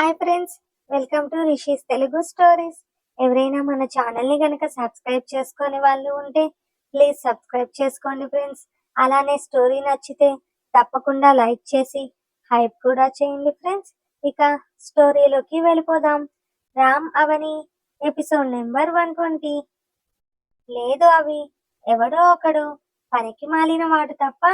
Hi friends welcome to Rishi's Telugu stories. ఎవరైనా మన ఛానల్ని కనుక సబ్స్క్రైబ్ చేసుకొని వాళ్ళు ఉంటే ప్లీజ్ సబ్స్క్రైబ్ చేసుకోండి ఫ్రెండ్స్. అలానే స్టోరీ నచ్చితే తప్పకుండా లైక్ చేసి హైప్ కూడా చేయండి ఫ్రెండ్స్. ఇక స్టోరీలోకి వెళ్ళిపోదాం. Ram Avani episode number one twenty. లేదు అవి ఎవడో ఒకడు పనికి మాలిన వాడు తప్ప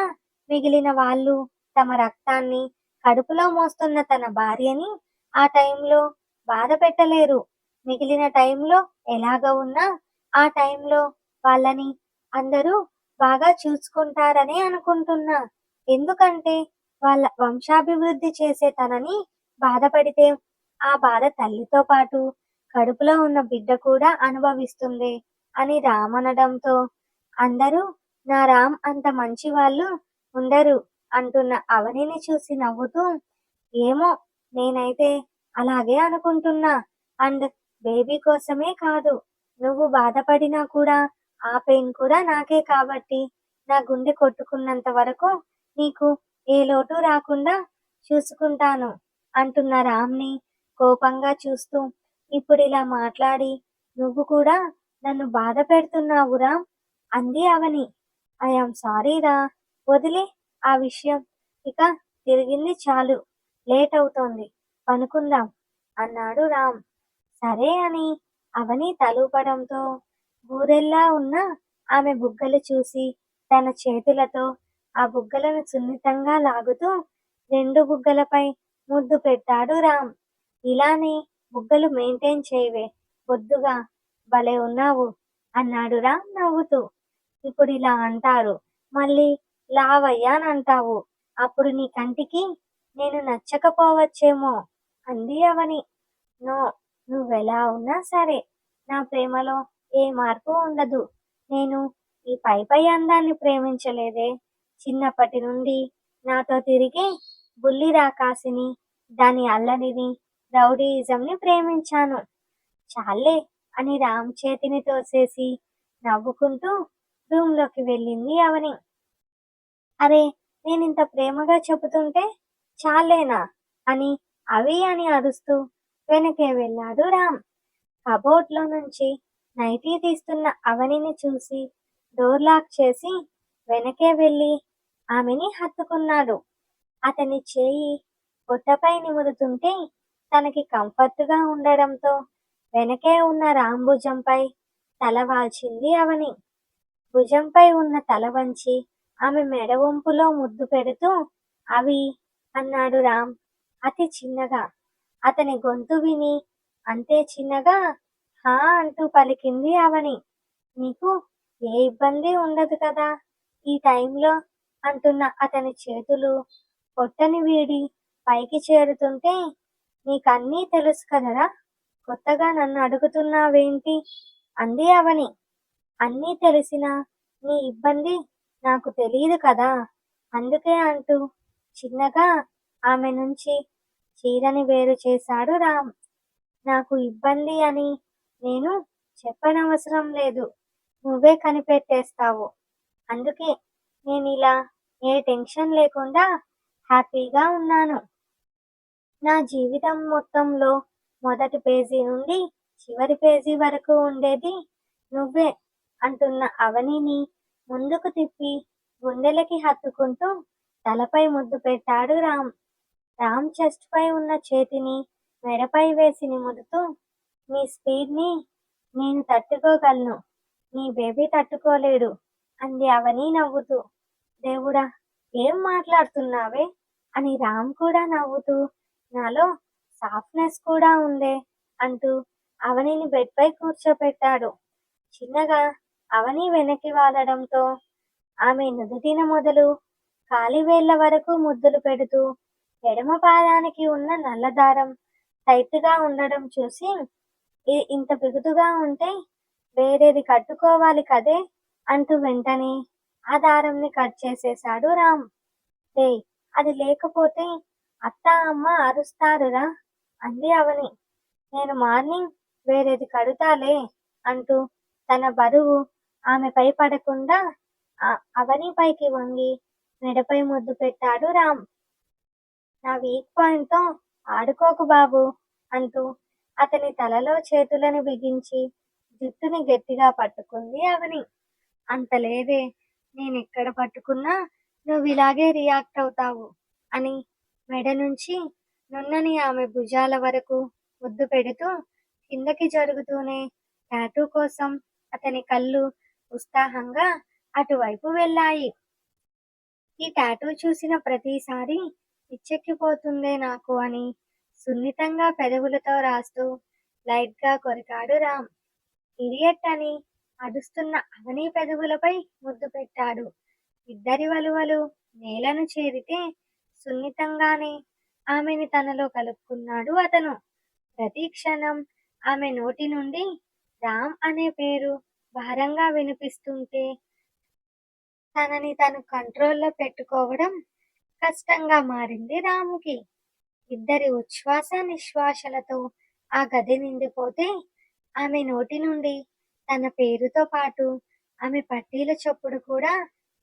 మిగిలిన వాళ్ళు తమ రక్తాన్ని కడుపులో మోస్తున్న తన భార్యని ఆ టైంలో బాధ పెట్టలేరు. మిగిలిన టైంలో ఎలాగ ఉన్నా ఆ టైంలో వాళ్ళని అందరూ బాగా చూసుకుంటారని అనుకుంటున్నా. ఎందుకంటే వాళ్ళ వంశాభివృద్ధి చేసే తనని బాధపడితే ఆ బాధ తల్లితో పాటు కడుపులో ఉన్న బిడ్డ కూడా అనుభవిస్తుంది అని రామనడంతో అందరూ నా రామ్ అంత మంచి వాళ్ళు ఉండరు అంటున్న అవనిని చూసి నవ్వుతూ ఏమో నేనైతే అలాగే అనుకుంటున్నా. అండ్ బేబీ కోసమే కాదు నువ్వు బాధపడినా కూడా ఆ పెయిన్ కూడా నాకే కాబట్టి నా గుండె కొట్టుకున్నంత వరకు నీకు ఏ లోటు రాకుండా చూసుకుంటాను అంటున్న రామ్ని కోపంగా చూస్తూ. ఇప్పుడు ఇలా మాట్లాడి నువ్వు కూడా నన్ను బాధ పెడుతున్నావురా అంది అవని. ఐఆమ్ సారీ రా వదిలే ఆ విషయం. ఇక తిరిగింది చాలు. లేట్ అవుతోంది. పనుకుందాం. అన్నాడు రామ్. సరే అని అవని తలూపడంతో బూరెల్లా ఉన్న ఆమె బుగ్గలు చూసి తన చేతులతో ఆ బుగ్గలను సున్నితంగా లాగుతూ రెండు బుగ్గలపై ముద్దు పెట్టాడు రామ్. ఇలానే బుగ్గలు మెయింటైన్ చేయవే. పొద్దుగా భలే ఉన్నావు అన్నాడు రామ్ నవ్వుతూ. ఇప్పుడు ఇలా అంటారు. మళ్ళీ లావయ్యానంటావు అప్పుడు నీ కంటికి నేను నచ్చకపోవచ్చేమో. అంది అవని నో నువ్వెలా ఉన్నా సరే నా ప్రేమలో ఏ మార్పు ఉండదు. నేను ఈ పై పై అందాన్ని ప్రేమించలేదే. చిన్నప్పటి నుండి నాతో తిరిగి బుల్లి రాకాసిని దాని అల్లరిని రౌడీయిజంని ప్రేమించాను. చాలే అని రామ్ చేతిని తోసేసి నవ్వుకుంటూ రూమ్లోకి వెళ్ళింది అవని. అరే నేను ఇంత ప్రేమగా చెబుతుంటే చాలేనా? అని అవి అని అరుస్తూ వెనకే వెళ్ళాడు రామ్. కబోర్డ్లో నుంచి నైటీ తీస్తున్న అవనిని చూసి డోర్ లాక్ చేసి వెనకే వెళ్ళి ఆమెని హత్తుకున్నాడు. అతని చేయి బుట్టపై నిమురుతుంటే తనకి కంఫర్ట్గా ఉండడంతో వెనకే ఉన్న రామ్ భుజంపై తల వాల్చింది అవని. భుజంపై ఉన్న తల వంచి ఆమె మెడ వంపులో ముద్దు పెడుతూ అవి అన్నాడు రామ్. అతి చిన్నగా. అతని గొంతు విని అంతే చిన్నగా హా అంటూ పలికింది అవని. నీకు ఏ ఇబ్బంది ఉండదు కదా? ఈ టైంలో అంటున్న అతని చేతులు పొట్టని వీడి పైకి చేరుతుంటే నీకన్నీ తెలుసు కదరా? కొత్తగా నన్ను అడుగుతున్నావేంటి? అంది అవని. అన్నీ తెలిసినా నీ ఇబ్బంది నాకు తెలియదు కదా? అందుకే అంటూ చిన్నగా ఆమె నుంచి చీరని వేరు చేశాడు రామ్. నాకు ఇబ్బంది అని నేను చెప్పనవసరం లేదు. నువ్వే కనిపెట్టేస్తావు. అందుకే నేను ఇలా ఏ టెన్షన్ లేకుండా హ్యాపీగా ఉన్నాను. నా జీవితం మొత్తంలో మొదటి పేజీ నుండి చివరి పేజీ వరకు ఉండేది నువ్వే అంటున్న అవనిని ముందుకు తిప్పి గుండెలకి హత్తుకుంటూ తలపై ముద్దు పెట్టాడు రామ్. రామ్ చెస్ట్ పై ఉన్న చేతిని మెడపై వేసి నిమురుతూ నీ స్పీడ్ని నేను తట్టుకోగలను. నీ బేబీ తట్టుకోలేడు అంది అవని నవ్వుతూ. దేవుడా ఏం మాట్లాడుతున్నావే? అని రామ్ కూడా నవ్వుతూ. నాలో సాఫ్ట్నెస్ కూడా ఉందే అంటూ అవనిని బెడ్పై కూర్చోపెట్టాడు. చిన్నగా అవని వెనక్కి వాలడంతో ఆమె నుదుటిన మొదలు కాలివేళ్ళ వరకు ముద్దులు పెడుతూ ఎడమ పాదానికి ఉన్న నల్ల దారం టైట్గా ఉండడం చూసి ఇంత బిగుతుగా ఉంటే వేరేది కట్టుకోవాలి కదే? అంటూ వెంటనే ఆ దారంని కట్ చేసేశాడు రామ్. రే అది లేకపోతే అత్త అమ్మ అరుస్తారురా అంది అవని. నేను మార్నింగ్ వేరేది కడుతాలే అంటూ తన బరువు ఆమెపై పడకుండా అవని పైకి వంగి మెడపై ముద్దు పెట్టాడు రామ్. నా వీక్ పాయింట్తో ఆడుకోకు బాబు అంటూ అతని తలలో చేతులను బిగించి జుట్టుని గట్టిగా పట్టుకుంది అవని. అంత లేదే ఎక్కడ పట్టుకున్నా నువ్వు ఇలాగే రియాక్ట్ అవుతావు అని మెడ నుంచి నున్నని ఆమె భుజాల వరకు ముద్దు పెడుతూ కిందకి జరుగుతూనే టాటూ కోసం అతని కళ్ళు ఉత్సాహంగా అటువైపు వెళ్ళాయి. ఈ టాటూ చూసిన ప్రతిసారి పిచ్చెక్కిపోతుందే నాకు అని సున్నితంగా పెదవులతో రాస్తూ లైట్గా కొరికాడు రామ్. ఇడియట్ అని అడుస్తున్న అవని పెదవులపై ముద్దు పెట్టాడు. ఇద్దరి వలువలు నేలను చేరితే సున్నితంగానే ఆమెని తనలో కలుపుకున్నాడు అతను. ప్రతి క్షణం ఆమె నోటి నుండి రామ్ అనే పేరు భారంగా వినిపిస్తుంటే తనని తను కంట్రోల్లో పెట్టుకోవడం కష్టంగా మారింది రాముకి. ఇద్దరి ఉచ్ఛ్వాస నిశ్వాసలతో ఆ గది నిండిపోతే ఆమె నోటి నుండి తన పేరుతో పాటు ఆమె పట్టీల చప్పుడు కూడా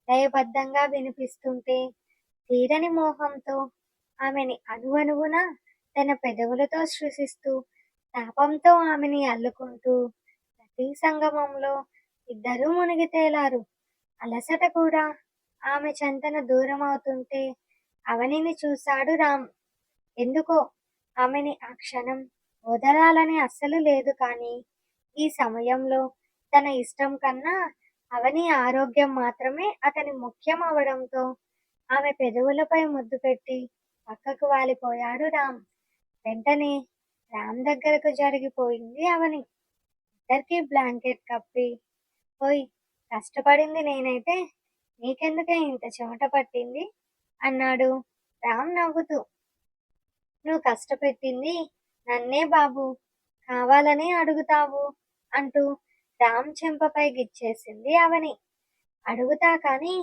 లయబద్ధంగా వినిపిస్తుంటే తీరని మోహంతో ఆమెని అణువణువున తన పెదవులతో సృశిస్తూ తాపంతో ఆమెని అల్లుకుంటూ ప్రతి సంగమంలో ఇద్దరూ మునిగి తేలారు. అలసట కూడా ఆమె చెంతన దూరం అవుతుంటే అవనిని చూశాడు రామ్. ఎందుకో ఆమెని ఆ క్షణం వదలాలని అస్సలు లేదు కానీ ఈ సమయంలో తన ఇష్టం కన్నా అవని ఆరోగ్యం మాత్రమే అతని ముఖ్యం అవడంతో ఆమె పెదవులపై ముద్దు పెట్టి పక్కకు వాలిపోయాడు రామ్. వెంటనే రామ్ దగ్గరకు జరిగిపోయింది అవని. ఇద్దరికి బ్లాంకెట్ కప్పి పోయి కష్టపడింది నేనైతే నీకెందుకే ఇంత చెమట పట్టింది? అన్నాడు. రామ్ నవ్వుతూ. నువ్వు కష్టపెట్టింది నన్నే బాబు. కావాలనే అడుగుతావు అంటూ రామ్ చెంపపై గిచ్చేసింది అవని. అడుగుతా కానీ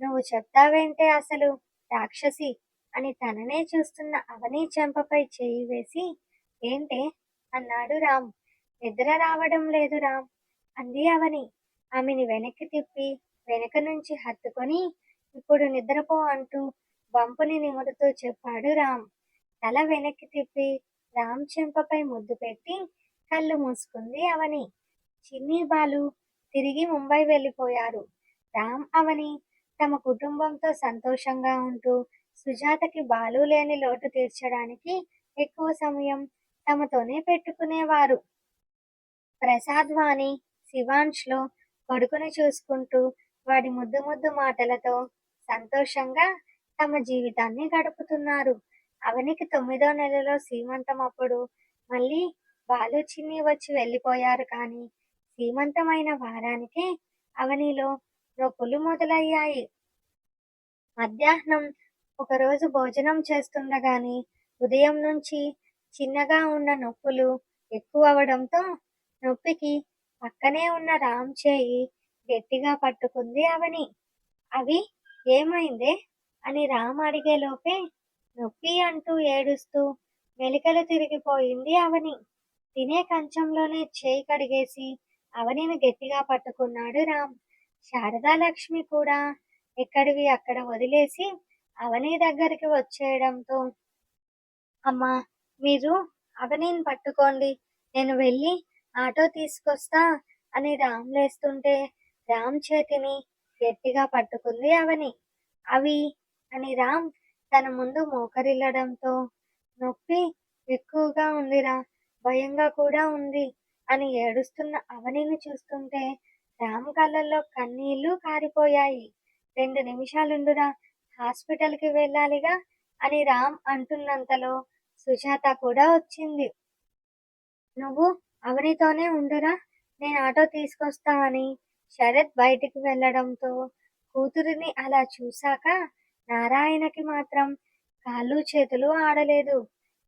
నువ్వు చెప్తావేంటే అసలు రాక్షసి అని తననే చూస్తున్న అవని చెంపపై చేయి వేసి ఏంటే? అన్నాడు రామ్. నిద్ర రావడం లేదు రామ్ అంది అవని. ఆమెని వెనక్కి తిప్పి వెనక నుంచి హత్తుకొని ఇప్పుడు నిద్రపో అంటూ వంపుని నిమురుతూ చెప్పాడు రామ్. తల వెనక్కి తిప్పి రామ్ చెంపపై ముద్దు పెట్టి కళ్ళు మూసుకుంది అవని. చిన్ని బాలు తిరిగి ముంబై వెళ్ళిపోయారు. రామ్ అవని తమ కుటుంబంతో సంతోషంగా ఉంటూ సుజాతకి బాలు లేని లోటు తీర్చడానికి ఎక్కువ సమయం తమతోనే పెట్టుకునేవారు. ప్రసాద్ వాణి శివాంష్లో కొడుకుని చూసుకుంటూ వాడి ముద్దు ముద్దు మాటలతో సంతోషంగా తమ జీవితాన్ని గడుపుతున్నారు. అవనికి తొమ్మిదో నెలలో సీమంతం అప్పుడు మళ్ళీ బాలు చిన్ని వచ్చి వెళ్ళిపోయారు కానీ సీమంతమైన వారానికే అవనిలో నొప్పులు మొదలయ్యాయి. మధ్యాహ్నం ఒకరోజు భోజనం చేస్తుండగాని ఉదయం నుంచి చిన్నగా ఉన్న నొప్పులు ఎక్కువ అవడంతో నొప్పికి పక్కనే ఉన్న రామ్ చేయి గట్టిగా పట్టుకుంది అవని. అవి ఏమైందే? అని రామ్ అడిగే లోపే నొప్పి అంటూ ఏడుస్తూ మెలికలు తిరిగిపోయింది అవని. తినే కంచంలోనే చేయి కడిగేసి అవనిని గట్టిగా పట్టుకున్నాడు రామ్. శారదాలక్ష్మి కూడా ఎక్కడివి అక్కడ వదిలేసి అవని దగ్గరికి వచ్చేయడంతో అమ్మా మీరు అవనిని పట్టుకోండి. నేను వెళ్ళి ఆటో తీసుకొస్తా అని రామ్ లేస్తుంటే రామ్ చేతిని గట్టిగా పట్టుకుంది అవని. అవి అని రామ్ తన ముందు మోకరిల్లడంతో నొప్పి ఎక్కువగా ఉందిరా భయంగా కూడా ఉంది అని ఏడుస్తున్న అవనిని చూస్తుంటే రామ్ కళ్ళల్లో కన్నీళ్ళు కారిపోయాయి. రెండు నిమిషాలుండురా హాస్పిటల్కి వెళ్ళాలిగా అని రామ్ అంటున్నంతలో సుజాత కూడా వచ్చింది. నువ్వు అవనితోనే ఉండురా నేను ఆటో తీసుకొస్తా అని శరత్ బయటికి వెళ్ళడంతో కూతురిని అలా చూశాక నారాయణకి మాత్రం కాళ్ళు చేతులు ఆడలేదు.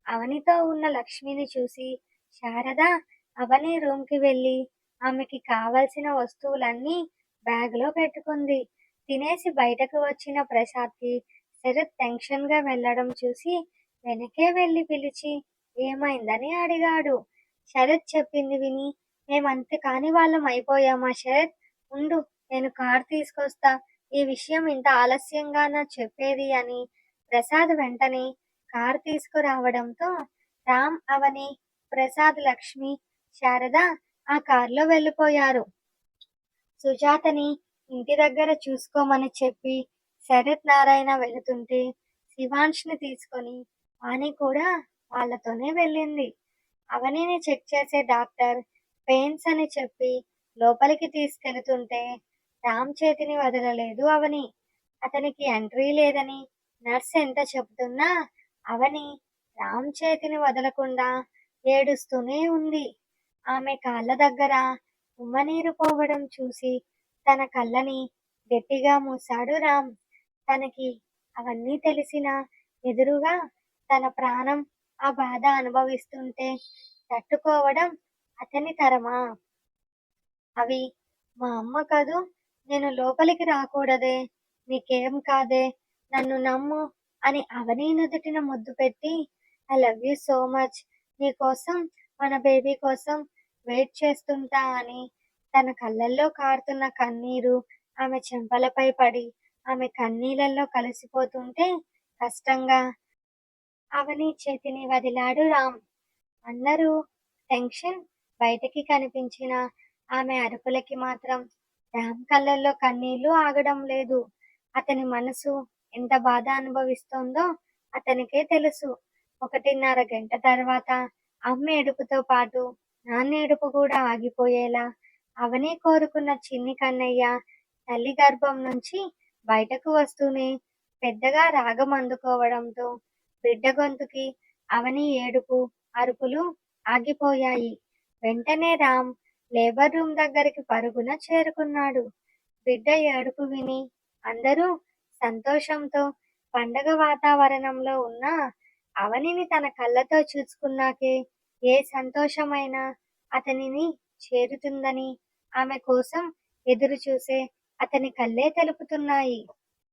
అవనితో ఉన్న లక్ష్మిని చూసి శారద అవని రూమ్కి వెళ్ళి ఆమెకి కావలసిన వస్తువులన్నీ బ్యాగ్లో పెట్టుకుంది. తినేసి బయటకు వచ్చిన ప్రసాద్కి శరత్ టెన్షన్గా వెళ్ళడం చూసి వెనకే వెళ్ళి పిలిచి ఏమైందని అడిగాడు. శరత్ చెప్పింది విని మేమంత కాని వాళ్ళం అయిపోయామా శరత్? ఉండు నేను కార్ తీసుకొస్తా. ఈ విషయం ఇంత ఆలస్యంగా నా చెప్పేది అని ప్రసాద్ వెంటనే కారు తీసుకురావడంతో రామ్ అవని ప్రసాద్ లక్ష్మి శారద ఆ కారులో వెళ్ళిపోయారు. సుజాతని ఇంటి దగ్గర చూసుకోమని చెప్పి శరత్ నారాయణ వెళుతుంటే శివాంష్ని తీసుకొని వాణి కూడా వాళ్ళతోనే వెళ్ళింది. అవనిని చెక్ చేసే డాక్టర్ పెయిన్స్ అని చెప్పి లోపలికి తీసుకెళుతుంటే రామ్ చేతిని వదలలేదు అవని. అతనికి ఎంట్రీ లేదని నర్స్ ఎంత చెబుతున్నా అవని రామ్ చేతిని వదలకుండా ఏడుస్తూనే ఉంది. ఆమె కాళ్ళ దగ్గర ఉమ్మనీరు పోవడం చూసి తన కళ్ళని గట్టిగా మూసాడు రామ్. తనకి అవన్నీ తెలిసిన ఎదురుగా తన ప్రాణం ఆ బాధ అనుభవిస్తుంటే తట్టుకోవడం అతని తరమా. అవి మా అమ్మ కాదు నేను లోపలికి రాకూడదే నీకేం కాదే నన్ను నమ్ము అని అవని నుదుటిన ముద్దు పెట్టి I love you so much నీ కోసం మన బేబీ కోసం వెయిట్ చేస్తుంటా అని తన కళ్ళల్లో కారుతున్న కన్నీరు ఆమె చెంపలపై పడి ఆమె కన్నీళ్ళల్లో కలిసిపోతుంటే కష్టంగా అవని చేతిని వదిలాడు రామ్ అందరూ టెన్షన్ బయటికి కనిపించిన ఆమె అరుపులకి మాత్రం రామ్ కళ్ళల్లో కన్నీళ్ళు ఆగడం లేదు. అతని మనసు ఎంత బాధ అనుభవిస్తోందో అతనికే తెలుసు. ఒకటిన్నర గంట తర్వాత అమ్మ ఏడుపుతో పాటు నాన్న ఏడుపు కూడా ఆగిపోయేలా అవనే కోరుకున్న చిన్ని కన్నయ్య తల్లి గర్భం నుంచి బయటకు వస్తూనే పెద్దగా రాగం అందుకోవడంతో బిడ్డ గొంతుకి అవని ఏడుపు అరుపులు ఆగిపోయాయి. వెంటనే రామ్ లేబర్ రూమ్ దగ్గరికి పరుగున చేరుకున్నాడు. బిడ్డ ఏడుపు విని అందరూ సంతోషంతో పండగ వాతావరణంలో ఉన్న అవనిని తన కళ్ళతో చూసుకున్నాకే ఏ సంతోషమైనా అతనిని చేరుతుందని ఆమె కోసం ఎదురు చూసే అతని కళ్ళే తెలుపుతున్నాయి.